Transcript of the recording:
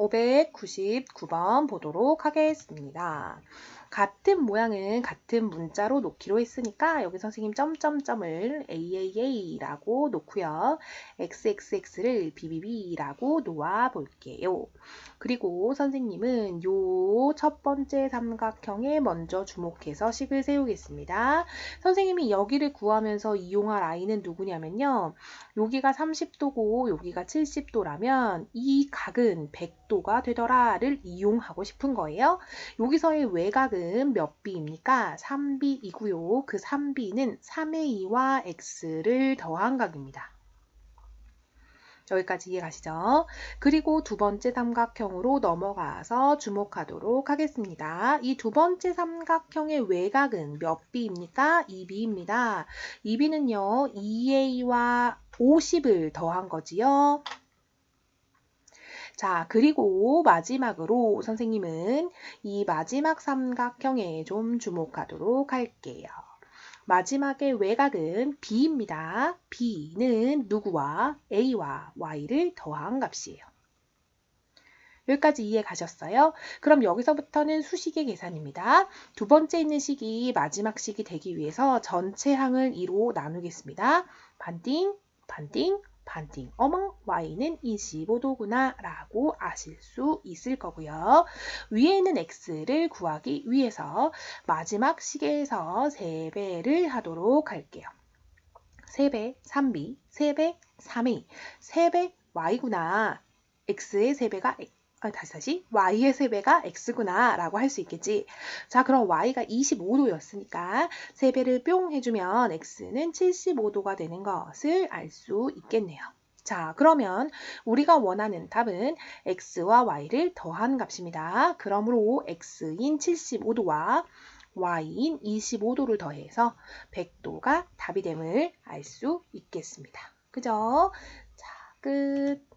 599번 보도록 하겠습니다. 같은 모양은 같은 문자로 놓기로 했으니까 여기 선생님 점점점을 AAA라고 놓고요. XXX를 BBB라고 놓아 볼게요. 그리고 선생님은 요 첫 번째 삼각형에 먼저 주목해서 식을 세우겠습니다. 선생님이 여기를 구하면서 이용할 아이는 누구냐면요. 여기가 30도고 여기가 70도라면 이 각은 100도가 되더라를 이용하고 싶은 거예요. 여기서의 외곽은 몇 비입니까? 3비이고요. 그 3비는 3의 2와 x를 더한 각입니다. 여기까지 이해 가시죠? 그리고 두 번째 삼각형으로 넘어가서 주목하도록 하겠습니다. 이 두 번째 삼각형의 외곽은 몇 비입니까? 2비입니다. 2비는요, 2a와 50을 더한 거지요. 자, 그리고 마지막으로 선생님은 이 마지막 삼각형에 좀 주목하도록 할게요. 마지막의 외곽은 b입니다. b는 누구와 a와 y를 더한 값이에요. 여기까지 이해 가셨어요? 그럼 여기서부터는 수식의 계산입니다. 두 번째 있는 식이 마지막 식이 되기 위해서 전체 항을 2로 나누겠습니다. 반띵, 반띵, 반띵. 어머, y는 25도구나 라고 아실 수 있을 거고요. 위에 있는 x를 구하기 위해서 마지막 식에서 3배를 하도록 할게요. 3배 3b, 3배 3a, 3배 y구나. x의 3배가 아, 다시 다시 y의 3배가 x구나 라고 할 수 있겠지. 자 그럼 y가 25도였으니까 3배를 뿅 해주면 x는 75도가 되는 것을 알 수 있겠네요. 자 그러면 우리가 원하는 답은 x와 y를 더한 값입니다. 그러므로 x인 75도와 y인 25도를 더해서 100도가 답이 됨을 알 수 있겠습니다. 그죠? 자 끝.